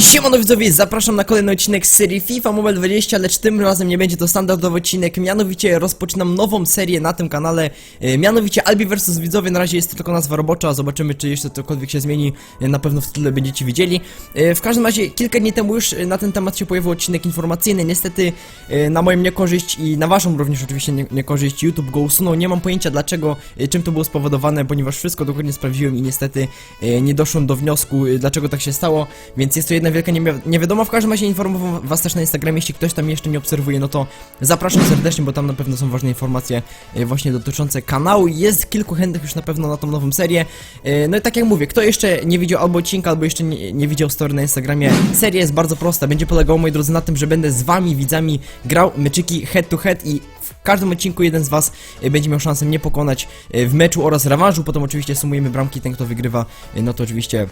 Siemano widzowie, zapraszam na kolejny odcinek z serii FIFA Mobile 20, lecz tym razem nie będzie to standardowy odcinek, mianowicie rozpoczynam nową serię na tym kanale, e, mianowicie Albi vs widzowie, na razie jest to tylko nazwa robocza, zobaczymy czy jeszcze cokolwiek się zmieni, e, na pewno w tyle będziecie widzieli. E, W każdym razie kilka dni temu już e, na ten temat się pojawił odcinek informacyjny, niestety e, na moją niekorzyść i na waszą również oczywiście nie- niekorzyść YouTube go usunął, nie mam pojęcia dlaczego, e, czym to było spowodowane, ponieważ wszystko dokładnie sprawdziłem i niestety e, nie doszłem do wniosku, e, dlaczego tak się stało, więc jest to jedna wielka nie, nie wiadomo. W każdym razie informował was też na Instagramie, jeśli ktoś tam jeszcze nie obserwuje, no to zapraszam serdecznie, bo tam na pewno są ważne informacje e, właśnie dotyczące kanału. Jest kilku chętnych już na pewno na tą nową serię. E, No i tak jak mówię, kto jeszcze nie widział albo odcinka, albo jeszcze nie, nie widział story na Instagramie, seria jest bardzo prosta. Będzie polegało, moi drodzy, na tym, że będę z wami, widzami, grał meczyki head to head i w każdym odcinku jeden z was e, będzie miał szansę mnie pokonać w meczu oraz rewanżu. Potem oczywiście sumujemy bramki, ten kto wygrywa, no to oczywiście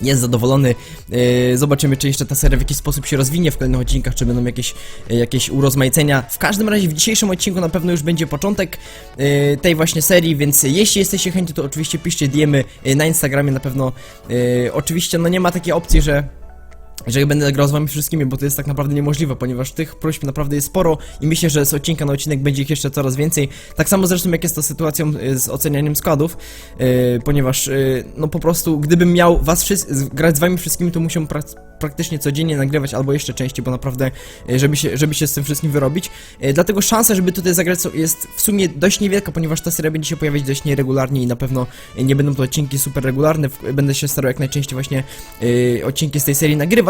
jest zadowolony. Yy, zobaczymy, czy jeszcze ta seria w jakiś sposób się rozwinie w kolejnych odcinkach, czy będą jakieś, yy, jakieś urozmaicenia. W każdym razie w dzisiejszym odcinku na pewno już będzie początek yy, tej właśnie serii, więc jeśli jesteście chętni, to oczywiście piszcie diemy na Instagramie na pewno. Oczywiście no nie ma takiej opcji, że że będę grał z wami wszystkimi, bo to jest tak naprawdę niemożliwe, ponieważ tych próśb naprawdę jest sporo i myślę, że z odcinka na odcinek będzie ich jeszcze coraz więcej. Tak samo zresztą jak jest to sytuacją y, z ocenianiem składów, y, ponieważ y, no po prostu gdybym miał was grać z wami wszystkimi, to musiałbym prak- praktycznie codziennie nagrywać albo jeszcze częściej, bo naprawdę y, żeby się, żeby się z tym wszystkim wyrobić. Y, Dlatego szansa, żeby tutaj zagrać jest w sumie dość niewielka, ponieważ ta seria będzie się pojawiać dość nieregularnie i na pewno nie będą to odcinki super regularne. Będę się starał jak najczęściej właśnie y, odcinki z tej serii nagrywać.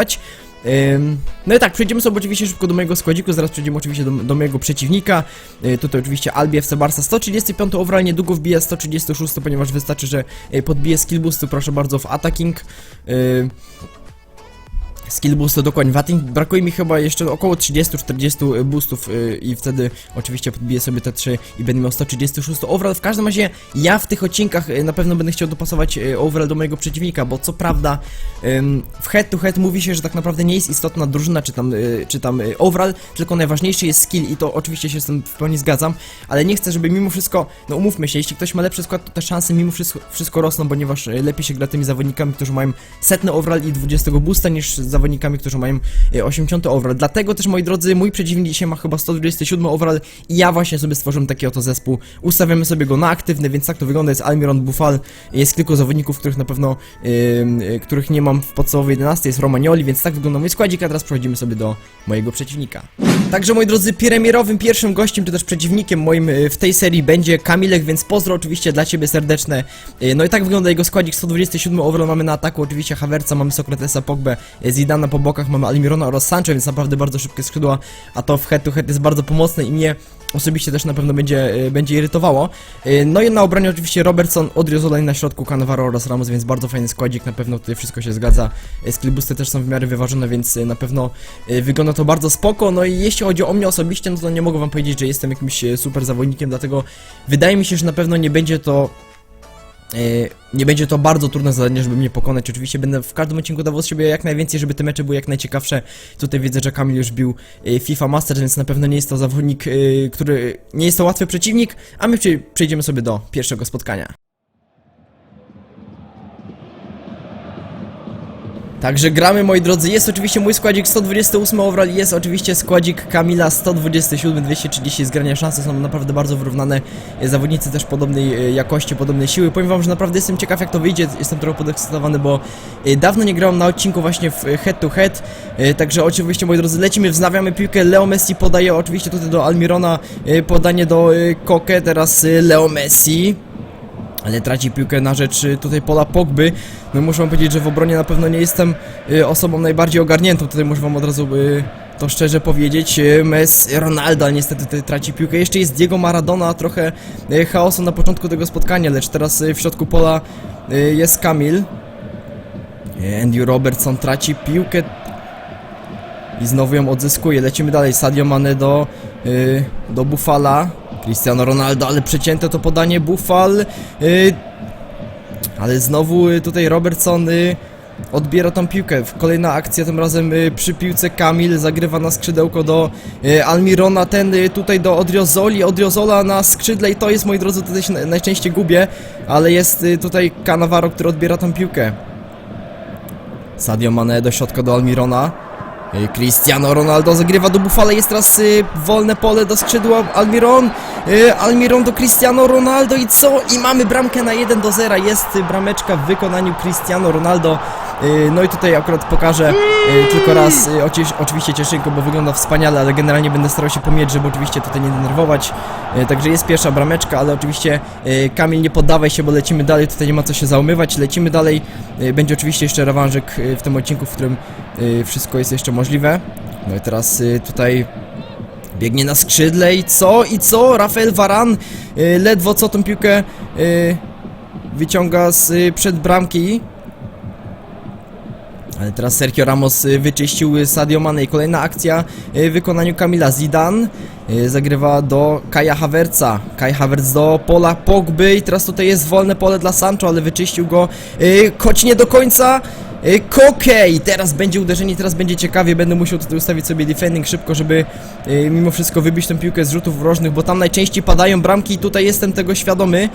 Ym, No i tak, przejdziemy sobie oczywiście szybko do mojego składziku, zaraz przejdziemy oczywiście do, do mojego przeciwnika. Y, Tutaj oczywiście Albi FC Barca 135 overall, niedługo wbija 136, ponieważ wystarczy, że y, podbije skill boostu, proszę bardzo, w attacking. Y, Skill boost to dokładnie Wating. Brakuje mi chyba jeszcze około 30-40 boostów yy, i wtedy oczywiście podbiję sobie te 3 i będę miał 136 overall. W każdym razie ja w tych odcinkach yy, na pewno będę chciał dopasować yy, overall do mojego przeciwnika, bo co prawda ym, w head to head mówi się, że tak naprawdę nie jest istotna drużyna czy tam, yy, czy tam yy, overall, tylko najważniejszy jest skill i to oczywiście się z tym w pełni zgadzam, ale nie chcę, żeby mimo wszystko, no umówmy się, jeśli ktoś ma lepszy skład, to te szanse mimo wszystko, wszystko rosną, ponieważ yy, lepiej się gra tymi zawodnikami, którzy mają setny overall i 20 boosta niż zawodnikami, którzy mają e, 80 overall. Dlatego też, moi drodzy, mój przeciwnik dzisiaj ma chyba 127 overall i ja właśnie sobie stworzyłem taki oto zespół. Ustawiamy sobie go na aktywny, więc tak to wygląda. Jest Almiron Buffal, jest kilku zawodników, których na pewno, ym, y, których nie mam w podstawowej 11, jest Romagnoli, więc tak wygląda mój składzik, a teraz przechodzimy sobie do mojego przeciwnika. Także, moi drodzy, premierowym pierwszym gościem, czy też przeciwnikiem moim y, w tej serii będzie Kamilek, więc pozdro oczywiście dla Ciebie serdeczne. No i tak wygląda jego składzik, 127 overall mamy na ataku, oczywiście Havertza, mamy Sokratesa, Pogbę, y, Zidana po bokach, mamy Almirona oraz Sancho, więc naprawdę bardzo szybkie skrzydła, a to w head to head jest bardzo pomocne i mnie osobiście też na pewno będzie, y, będzie irytowało. Y, No i na obronie oczywiście Robertson, Odriozola na środku, Cannavaro oraz Ramos, więc bardzo fajny składzik, na pewno tutaj wszystko się zgadza. Y, Skillboosty też są w miarę wyważone, więc na pewno wygląda to bardzo spoko. No i jeśli chodzi o mnie osobiście, no to nie mogę wam powiedzieć, że jestem jakimś super zawodnikiem, dlatego wydaje mi się, że na pewno nie będzie to nie będzie to bardzo trudne zadanie, żeby mnie pokonać. Oczywiście będę w każdym odcinku dawał z siebie jak najwięcej, żeby te mecze były jak najciekawsze. Tutaj widzę, że Kamil już bił yy, FIFA Masters, więc na pewno nie jest to zawodnik, yy, który nie jest to łatwy przeciwnik, a my przej- przejdziemy sobie do pierwszego spotkania. Także gramy moi drodzy, jest oczywiście mój składzik 128 overall, jest oczywiście składzik Kamila 127, 230 zgrania szanse są naprawdę bardzo wyrównane, zawodnicy też podobnej e, jakości, podobnej siły, powiem wam, że naprawdę jestem ciekaw jak to wyjdzie, jestem trochę podekscytowany, bo e, dawno nie grałem na odcinku właśnie w e, head to head, także oczywiście moi drodzy lecimy, wznawiamy piłkę, Leo Messi podaje oczywiście tutaj do Almirona, podanie do Koke, teraz Leo Messi, ale traci piłkę na rzecz y, tutaj Pola Pogby. No muszę wam powiedzieć, że w obronie na pewno nie jestem y, osobą najbardziej ogarniętą, tutaj muszę wam od razu y, to szczerze powiedzieć. Messi, Ronaldo niestety tutaj traci piłkę. Jeszcze jest Diego Maradona, trochę chaosu na początku tego spotkania, lecz teraz w środku pola jest Kamil. Andy Robertson traci piłkę i znowu ją odzyskuje. Lecimy dalej. Sadio Mane do, do Buffala. Cristiano Ronaldo, ale przecięte to podanie Buffal. Y, ale znowu y, tutaj Robertson y, odbiera tą piłkę. Kolejna akcja, tym razem y, przy piłce Kamil zagrywa na skrzydełko do y, Almirona, ten y, tutaj do Odriozoli, Odriozola na skrzydle i to jest, moi drodzy, tutaj się na- najczęściej gubię, ale jest y, tutaj Cannavaro, który odbiera tą piłkę. Sadio Mane do środka do Almirona. Y, Cristiano Ronaldo zagrywa do Buffala, jest teraz y, wolne pole do skrzydła Almiron. Y, Almiron do Cristiano Ronaldo i co? I mamy bramkę na 1 do 0. Jest brameczka w wykonaniu Cristiano Ronaldo. No i tutaj akurat pokażę tylko raz, ocie- oczywiście cieszynko, bo wygląda wspaniale, ale generalnie będę starał się pomierzyć, żeby oczywiście tutaj nie denerwować. Także jest pierwsza brameczka, ale oczywiście Kamil nie poddawaj się, bo lecimy dalej, tutaj nie ma co się załamywać, lecimy dalej. Będzie oczywiście jeszcze rewanżyk w tym odcinku, w którym wszystko jest jeszcze możliwe. No i teraz y, tutaj biegnie na skrzydle i co? I co? Rafael Varan y, ledwo co tą piłkę y, wyciąga z y, przed bramki. Ale teraz Sergio Ramos y, wyczyścił y, Sadio Mane i kolejna akcja y, w wykonaniu Kamila Zidane y, zagrywa do Kaja Havertza. Kaj Havertz do pola Pogby i teraz tutaj jest wolne pole dla Sancho, ale wyczyścił go y, choć nie do końca. Y, Koke i teraz będzie uderzenie, teraz będzie ciekawie, będę musiał tutaj ustawić sobie defending szybko, żeby y, mimo wszystko wybić tę piłkę z rzutów rożnych, bo tam najczęściej padają bramki i tutaj jestem tego świadomy.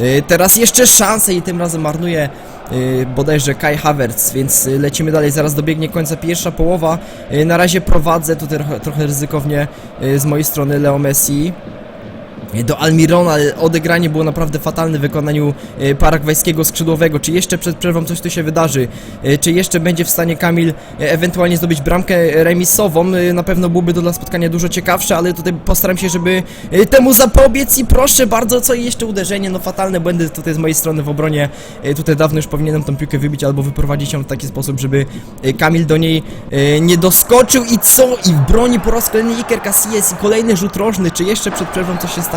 Y, Teraz jeszcze szanse i tym razem marnuje y, bodajże Kai Havertz, więc lecimy dalej, zaraz dobiegnie końca pierwsza połowa. Na razie prowadzę, tutaj trochę, trochę ryzykownie z mojej strony Leo Messi. Do Almirona ale odegranie było naprawdę fatalne w wykonaniu y, paragwajskiego skrzydłowego. Czy jeszcze przed przerwą coś tu się wydarzy? Y, Czy jeszcze będzie w stanie Kamil y, ewentualnie zdobyć bramkę remisową? Na pewno byłoby to dla spotkania dużo ciekawsze, ale tutaj postaram się, żeby temu zapobiec i proszę bardzo, co jeszcze uderzenie, no fatalne błędy tutaj z mojej strony w obronie. Tutaj dawno już powinienem tą piłkę wybić albo wyprowadzić ją w taki sposób, żeby Kamil do niej nie doskoczył i co? I broni po raz kolejny Iker Casillas i kolejny rzut rożny, czy jeszcze przed przerwą coś się stanie?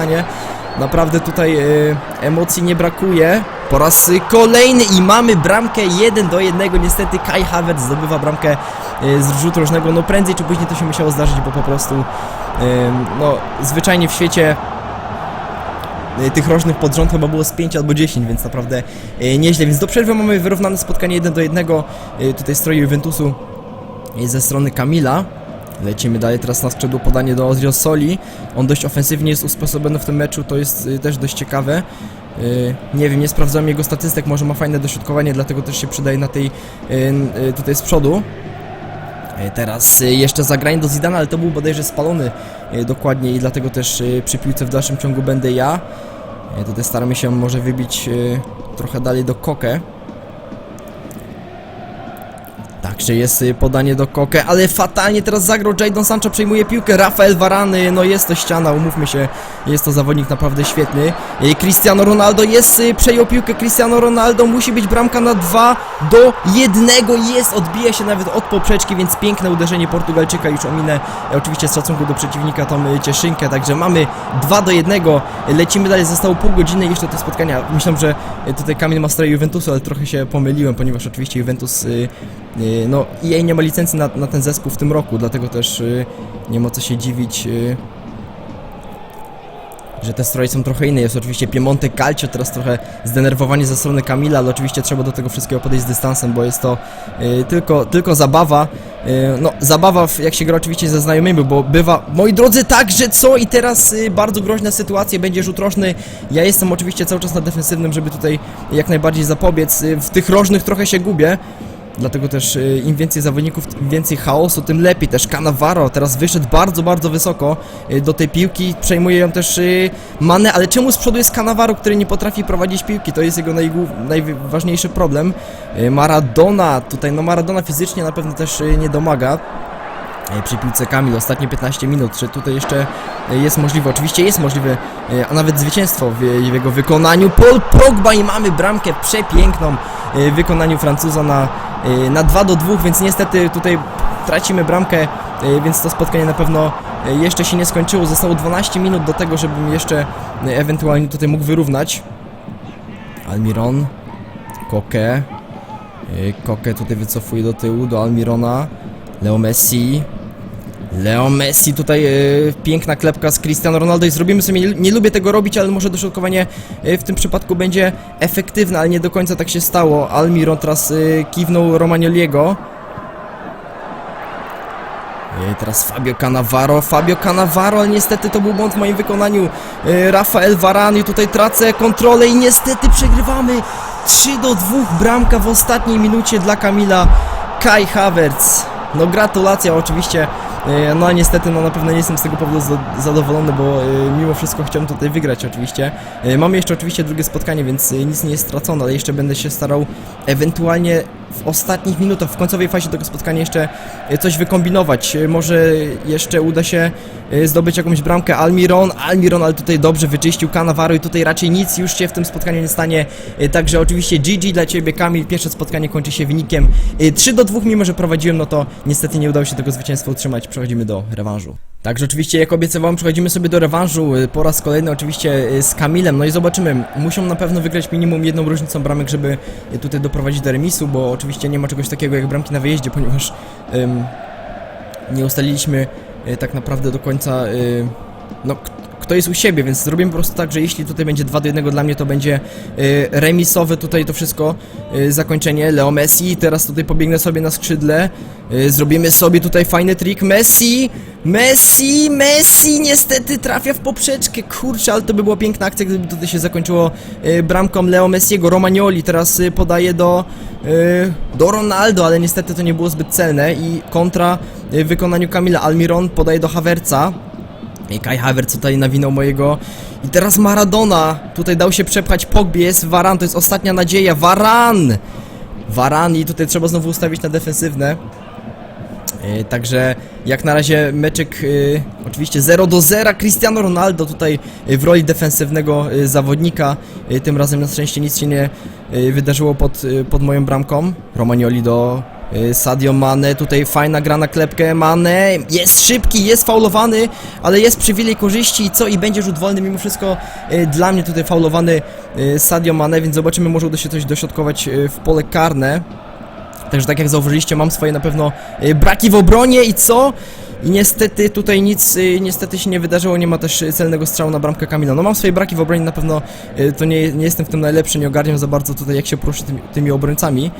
Naprawdę tutaj y, emocji nie brakuje. Po raz kolejny i mamy bramkę 1 do 1. Niestety Kai Havertz zdobywa bramkę y, z rzutu rożnego. No prędzej czy później to się musiało zdarzyć, bo po prostu y, no zwyczajnie w świecie tych rożnych pod rząd chyba było z 5 albo 10, więc naprawdę nieźle. Więc do przerwy mamy wyrównane spotkanie 1 do 1. Y, Tutaj stroju Juventusu ze strony Kamila. Lecimy dalej teraz na skrzydło podanie do Ozrio Soli. On dość ofensywnie jest usposobiony w tym meczu, to jest y, też dość ciekawe. Y, nie wiem, nie sprawdzałem jego statystyk, może ma fajne dośrodkowanie, dlatego też się przydaje na tej y, tutaj z przodu. Teraz jeszcze zagranie do Zidana, ale to był bodajże spalony dokładnie i dlatego też przy piłce w dalszym ciągu będę ja. Tutaj staramy się może wybić trochę dalej do Koke. Także jest y, podanie do Koke, ale fatalnie teraz zagrał Jadon Sancho, przejmuje piłkę, Rafael Varane, no jest to ściana, umówmy się, jest to zawodnik naprawdę świetny. Y, Cristiano Ronaldo jest, y, przejął piłkę, Cristiano Ronaldo, musi być bramka na 2 do 1, jest, odbija się nawet od poprzeczki, więc piękne uderzenie Portugalczyka, już ominę. E, oczywiście z szacunku do przeciwnika tą cieszynkę, także mamy 2 do 1, lecimy dalej, zostało pół godziny jeszcze do spotkania, myślę, że tutaj Kamil ma Juventusu, ale trochę się pomyliłem, ponieważ oczywiście Juventus y, no EA nie ma licencji na, na ten zespół w tym roku, dlatego też y, nie ma co się dziwić, y, że te stroje są trochę inne. Jest oczywiście Piemonte Calcio, teraz trochę zdenerwowanie ze strony Kamila, ale oczywiście trzeba do tego wszystkiego podejść z dystansem, bo jest to y, tylko, tylko zabawa. Y, no, zabawa w, jak się gra oczywiście ze znajomymi, bo bywa, moi drodzy, tak, że co? I teraz y, bardzo groźna sytuacja, będzie rzut rożny. Ja jestem oczywiście cały czas na defensywnym, żeby tutaj jak najbardziej zapobiec. Y, w tych rożnych trochę się gubię. Dlatego też y, im więcej zawodników, im więcej chaosu, tym lepiej. Też Cannavaro teraz wyszedł bardzo, bardzo wysoko y, do tej piłki. Przejmuje ją też y, Mane, ale czemu z przodu jest Cannavaro, który nie potrafi prowadzić piłki? To jest jego najważniejszy problem. Maradona, tutaj no Maradona fizycznie na pewno też nie domaga. Przy piłce Kamil, ostatnie 15 minut, czy tutaj jeszcze jest możliwe, oczywiście jest możliwe, a nawet zwycięstwo w, jego wykonaniu. Paul Pogba i mamy bramkę przepiękną w wykonaniu Francuza na, na 2 do 2, więc niestety tutaj tracimy bramkę, e, więc to spotkanie na pewno e, jeszcze się nie skończyło. Zostało 12 minut do tego, żebym jeszcze ewentualnie tutaj mógł wyrównać. Almiron, Koke, Koke tutaj wycofuje do tyłu, do Almirona. Leo Messi. Leo Messi tutaj e, piękna klepka z Cristiano Ronaldo i zrobimy sobie, nie, nie lubię tego robić, ale może dośrodkowanie e, w tym przypadku będzie efektywne, ale nie do końca tak się stało. Almiron teraz e, kiwnął Romagnoliego. E, Teraz Fabio Cannavaro, Fabio Cannavaro, ale niestety to był błąd w moim wykonaniu. E, Rafael Varane, tutaj tracę kontrolę i niestety przegrywamy 3 do 2, bramka w ostatniej minucie dla Kamila. Kai Havertz. No gratulacja oczywiście. E, No a niestety, no na pewno nie jestem z tego powodu za- zadowolony, bo e, mimo wszystko chciałem tutaj wygrać oczywiście. E, Mamy jeszcze oczywiście drugie spotkanie, więc nic nie jest stracone, ale jeszcze będę się starał ewentualnie w ostatnich minutach, w końcowej fazie tego spotkania jeszcze e, coś wykombinować. E, Może jeszcze uda się e, zdobyć jakąś bramkę Almiron. Almiron, ale tutaj dobrze wyczyścił Cannavaro i tutaj raczej nic już się w tym spotkaniu nie stanie. Także oczywiście GG dla Ciebie Kamil. Pierwsze spotkanie kończy się wynikiem e, 3 do 2, mimo że prowadziłem, no to niestety nie udało się tego zwycięstwa utrzymać. Przechodzimy do rewanżu. Także oczywiście, jak obiecywałem, przechodzimy sobie do rewanżu po raz kolejny oczywiście z Kamilem. No i zobaczymy. Muszą na pewno wygrać minimum jedną różnicą bramek, żeby tutaj doprowadzić do remisu, bo oczywiście nie ma czegoś takiego jak bramki na wyjeździe, ponieważ em, nie ustaliliśmy e, tak naprawdę do końca e, no, kto jest u siebie, więc zrobimy po prostu tak, że jeśli tutaj będzie 2 do 1 dla mnie, to będzie e, remisowe tutaj to wszystko, e, zakończenie, Leo Messi, teraz tutaj pobiegnę sobie na skrzydle, e, zrobimy sobie tutaj fajny trik, Messi, Messi, Messi, niestety trafia w poprzeczkę, kurczę, ale to by była piękna akcja, gdyby tutaj się zakończyło e, bramką Leo Messiego, Romagnoli teraz e, podaje do, e, do Ronaldo, ale niestety to nie było zbyt celne. I kontra w wykonaniu Kamila Almiron podaje do Havertza, i Kai Havertz tutaj nawinął mojego. I teraz Maradona. Tutaj dał się przepchać Pogbie. Jest Varan, to jest ostatnia nadzieja. Varan! Varan i tutaj trzeba znowu ustawić na defensywne. E, Także jak na razie meczek e, oczywiście 0 do 0 Cristiano Ronaldo tutaj e, w roli defensywnego e, zawodnika E, tym razem na szczęście nic się nie e, wydarzyło pod, e, pod moją bramką Romagnoli do Sadio Mane tutaj fajna gra na klepkę Mane jest szybki, jest faulowany ale jest przywilej korzyści i co i będzie rzut wolny mimo wszystko e, dla mnie tutaj faulowany e, Sadio Mane więc zobaczymy może uda się coś dośrodkować w pole karne Także tak jak zauważyliście, mam swoje na pewno y, braki w obronie i co? I niestety tutaj nic y, niestety się nie wydarzyło, nie ma też y, celnego strzału na bramkę Kamila. No mam swoje braki w obronie, na pewno y, to nie, nie jestem w tym najlepszy, nie ogarniam za bardzo tutaj jak się poruszę tymi, tymi obrońcami.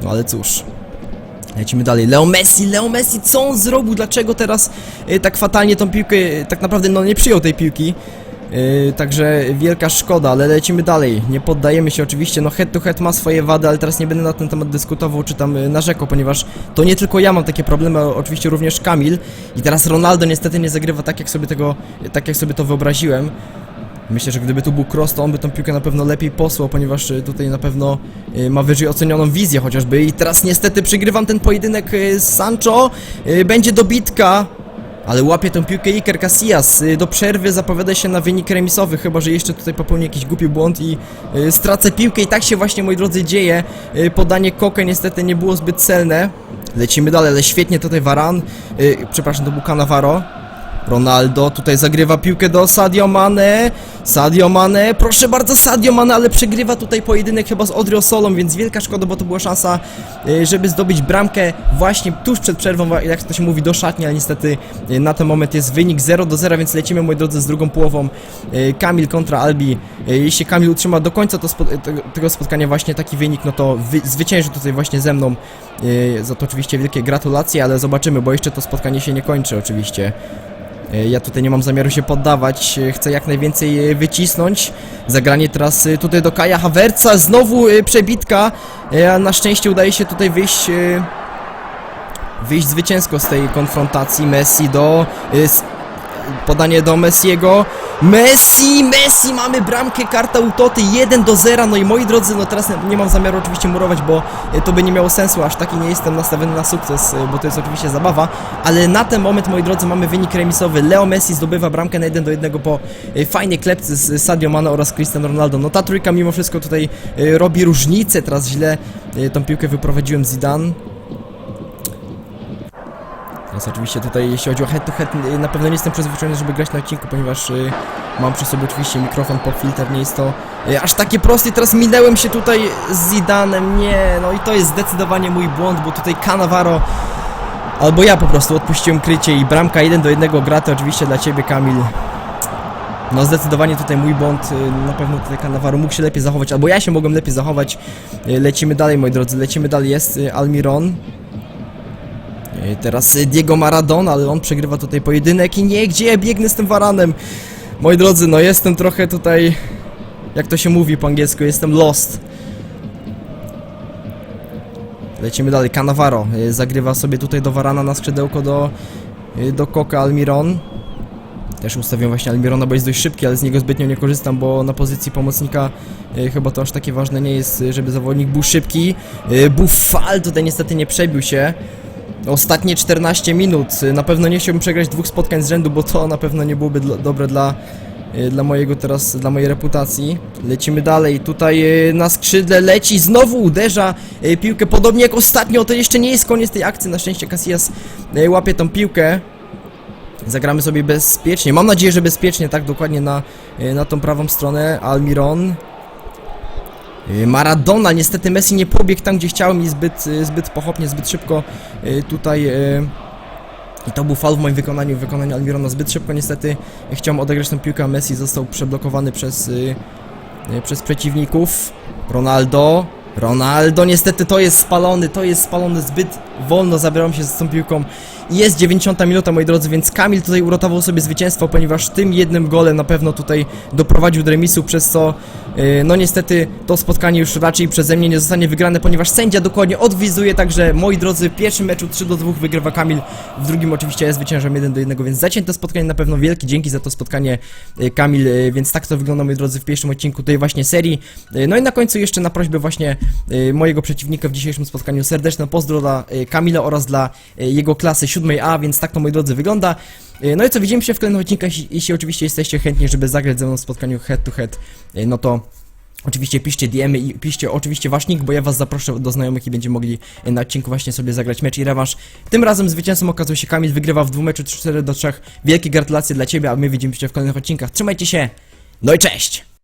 Y, No ale cóż. Lecimy dalej. Leo Messi, Leo Messi, co on zrobił? Dlaczego teraz y, tak fatalnie tą piłkę, y, tak naprawdę no nie przyjął tej piłki? Yy, także wielka szkoda, ale lecimy dalej. Nie poddajemy się oczywiście. No head to head ma swoje wady, ale teraz nie będę na ten temat dyskutował czy tam yy, narzekał, ponieważ to nie tylko ja mam takie problemy, oczywiście również Kamil. I teraz Ronaldo niestety nie zagrywa tak jak sobie tego, tak jak sobie to wyobraziłem. Myślę, że gdyby tu był cross, to on by tą piłkę na pewno lepiej posłał, ponieważ y, tutaj na pewno y, ma wyżej ocenioną wizję chociażby. I teraz niestety przegrywam ten pojedynek y, z Sancho. Będzie dobitka. Ale łapie tą piłkę Iker Casillas. Do przerwy zapowiada się na wynik remisowy, chyba że jeszcze tutaj popełni jakiś głupi błąd i stracę piłkę. I tak się właśnie, moi drodzy, dzieje. Podanie Koke niestety nie było zbyt celne. Lecimy dalej, ale świetnie tutaj Varan. Przepraszam, to był Cannavaro. Ronaldo tutaj zagrywa piłkę do Sadio Mane. Sadio Mane, proszę bardzo Sadio Mane, ale przegrywa tutaj pojedynek chyba z Odriosolą, więc wielka szkoda, bo to była szansa, y, żeby zdobyć bramkę właśnie tuż przed przerwą, jak to się mówi, do szatni, ale niestety y, na ten moment jest wynik 0 do 0, więc lecimy, moi drodzy, z drugą połową. Y, Kamil kontra Albi. Jeśli Kamil utrzyma do końca to spo tego, spotkania właśnie taki wynik, no to wy zwycięży tutaj właśnie ze mną. Za to oczywiście wielkie gratulacje, ale zobaczymy, bo jeszcze to spotkanie się nie kończy oczywiście. E, Ja tutaj nie mam zamiaru się poddawać, e, chcę jak najwięcej e, wycisnąć. Zagranie teraz tutaj do Kaja Havertza, znowu przebitka, na szczęście udaje się tutaj wyjść, wyjść zwycięsko z tej konfrontacji. Messi do, podanie do Messiego. Messi, Messi, mamy bramkę, karta Utoty, 1 do 0, no i moi drodzy, no teraz nie mam zamiaru oczywiście murować, bo e, to by nie miało sensu, aż taki nie jestem nastawiony na sukces, e, bo to jest oczywiście zabawa, ale na ten moment, moi drodzy, mamy wynik remisowy, Leo Messi zdobywa bramkę na 1 do 1 po e, fajnej klepce z Sadio Mane oraz Cristiano Ronaldo, no ta trójka mimo wszystko tutaj robi różnicę, teraz źle tą piłkę wyprowadziłem Zidane, Teraz oczywiście tutaj, jeśli chodzi o head to head, y, na pewno nie jestem przyzwyczajony, żeby grać na odcinku, ponieważ y, mam przy sobie oczywiście mikrofon pod filtr, nie jest to y, aż takie proste. Teraz minęłem się tutaj z Zidanem, nie, no i to jest zdecydowanie mój błąd, bo tutaj Cannavaro, albo ja po prostu odpuściłem krycie i bramka 1 do 1 gratę oczywiście dla Ciebie Kamil. No zdecydowanie tutaj mój błąd, y, na pewno tutaj Cannavaro mógł się lepiej zachować, albo ja się mogłem lepiej zachować. Y, Lecimy dalej moi drodzy, lecimy dalej, jest Almiron. E, Teraz y, Diego Maradona, ale on przegrywa tutaj pojedynek i nie, gdzie ja biegnę z tym waranem? Moi drodzy, no jestem trochę tutaj, jak to się mówi po angielsku, jestem lost. Lecimy dalej, Cannavaro y, zagrywa sobie tutaj do Varana na skrzydełko do, do Koka Almiron. Też ustawiam właśnie Almirona, bo jest dość szybki, ale z niego zbytnio nie korzystam, bo na pozycji pomocnika chyba to aż takie ważne nie jest, żeby zawodnik był szybki. Buffal tutaj niestety nie przebił się. Ostatnie 14 minut. Na pewno nie chciałbym przegrać dwóch spotkań z rzędu, bo to na pewno nie byłoby dla, dobre dla, y, dla mojego teraz, dla mojej reputacji. Lecimy dalej. Tutaj y, na skrzydle leci, znowu uderza y, piłkę, podobnie jak ostatnio. To jeszcze nie jest koniec tej akcji. Na szczęście Casillas łapie tą piłkę. Zagramy sobie bezpiecznie. Mam nadzieję, że bezpiecznie, tak dokładnie na, na tą prawą stronę. Almiron. Y, Maradona, niestety Messi nie pobiegł tam, gdzie chciałem i zbyt, y, zbyt pochopnie, zbyt szybko y, tutaj. I to był faul w moim wykonaniu, w wykonaniu Almirona zbyt szybko niestety. Chciałem odegrać tę piłkę, Messi został przeblokowany przez, przez przeciwników. Ronaldo. Ronaldo, niestety to jest spalony, to jest spalony zbyt wolno, zabieram się z tą piłką. Jest 90 minuta, moi drodzy, więc Kamil tutaj uratował sobie zwycięstwo, ponieważ tym jednym golem na pewno tutaj doprowadził do remisu, przez co, no niestety, to spotkanie już raczej przeze mnie nie zostanie wygrane, ponieważ sędzia dokładnie odwizuje, także, moi drodzy, w pierwszym meczu 3 do 2 wygrywa Kamil, w drugim oczywiście ja zwyciężam 1 do 1, więc zacięte spotkanie na pewno wielkie, dzięki za to spotkanie, yy, Kamil, yy, więc tak to wygląda, moi drodzy, w pierwszym odcinku tej właśnie serii. No i na końcu jeszcze na prośbę właśnie mojego przeciwnika w dzisiejszym spotkaniu serdeczne pozdro dla Kamila oraz dla jego klasy 7A, więc tak to moi drodzy wygląda. No i co, widzimy się w kolejnych odcinkach, jeśli- oczywiście jesteście chętni, żeby zagrać ze mną w spotkaniu head to head, no to Oczywiście piszcie DM i piszcie oczywiście wasz nick, bo ja was zaproszę do znajomych i będziemy mogli yy, na odcinku właśnie sobie zagrać mecz i rewanż. Tym razem zwycięzcą okazał się Kamil, wygrywa w dwóch meczu 4 do 3. Wielkie gratulacje dla ciebie, a my widzimy się w kolejnych odcinkach. Trzymajcie się, no i cześć!